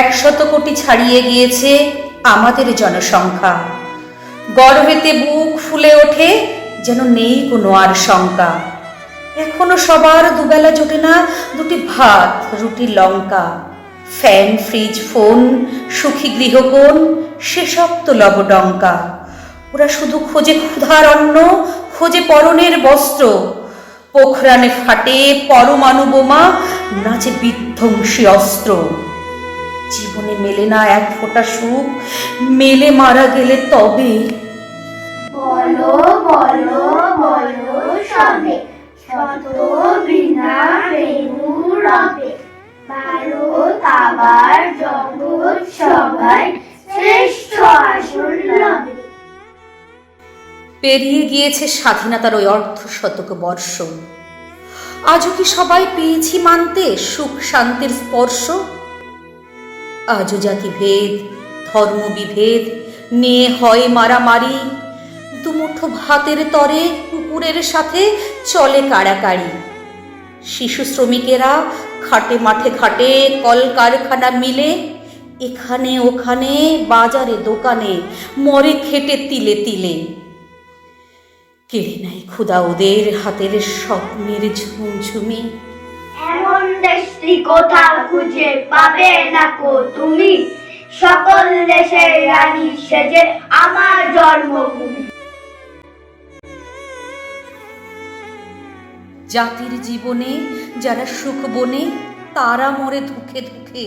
একশত কোটি ছাড়িয়ে গিয়েছে আমাদের জনসংখ্যা। গর্বেতে বুক ফুলে ওঠে যেন নেই কোনো আর শঙ্কা। এখনও সবার দুবেলা জোটে না দুটি ভাত, রুটি, লঙ্কা। ফ্যান, ফ্রিজ, ফোন, সুখী গৃহকোণ, সেসব তো লবডঙ্কা। ওরা শুধু খোঁজে ক্ষুধার অন্ন, খোঁজে পরনের বস্ত্র। পোখরানে ফাটে পরমাণু বোমা, নাচে বিধ্বংসী অস্ত্র। জীবনে মেলে না এক ফোঁটা সুখ। মেলে মারা গেলে তবে। বলো বলো বলো সবে শত বিনা রবে। ভারত আবার জগৎ সবাই শ্রেষ্ঠ আসন পেরিয়ে গিয়েছে স্বাধীনতার ওই অর্ধ শতক বর্ষ। আজও কি সবাই পেয়েছি মানতে সুখ শান্তির স্পর্শ? আজও জাতিভেদ ধর্মবিভেদ নিয়ে হয় মারামারি। দুমুঠো ভাতের তরে কুকুরের সাথে চলে কাড়াকাড়ি। শিশু শ্রমিকেরা খাটে মাঠে ঘাটে কলকারখানা মিলে, এখানে ওখানে বাজারে দোকানে, মরে খেটে তিলে তিলে। কেড়ে নাই ক্ষুদা ওদের হাতের স্বপ্নের ঝুমঝুমি। এমন দেশটি কোথা খুঁজে পাবে না কো তুমি? সকল দেশের রানী সেজে আমার জন্মভূমি। জাতির জীবনে যারা সুখ বনে, তারা মরে ধুকে ধুকে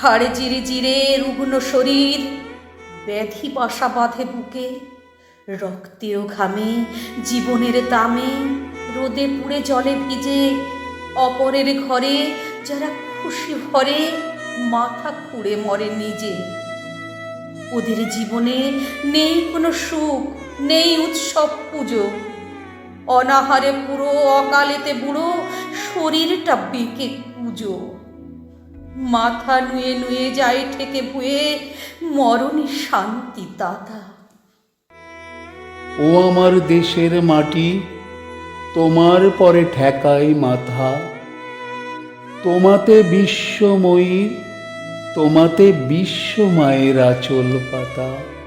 হাড়ে জিরে জিরে রুগ্ন শরীর, ব্যাধি পাশা বাঁধে বুকে। রক্তেও ঘামে, জীবনের দামে রোদে পুড়ে জলে ভিজে অপরের ঘরে যারা খুশি ভরে, মাথা খুঁড়ে মরে নিজে। ওদের জীবনে নেই কোনো সুখ, নেই উৎসব পুজো। অনাহারে পুরো অকালেতে বুড়ো শরীরটা বেঁকে পুজো মাথা নুয়ে নুয়ে যায় ঠেকে ভুয়ে মরণে শান্তি দাদা ও আমার দেশের মাটি তোমার পরে ঠেকাই মাথা। তোমাতে বিশ্বময়ী তোমাতে বিশ্বমায়ের আচল পাতা।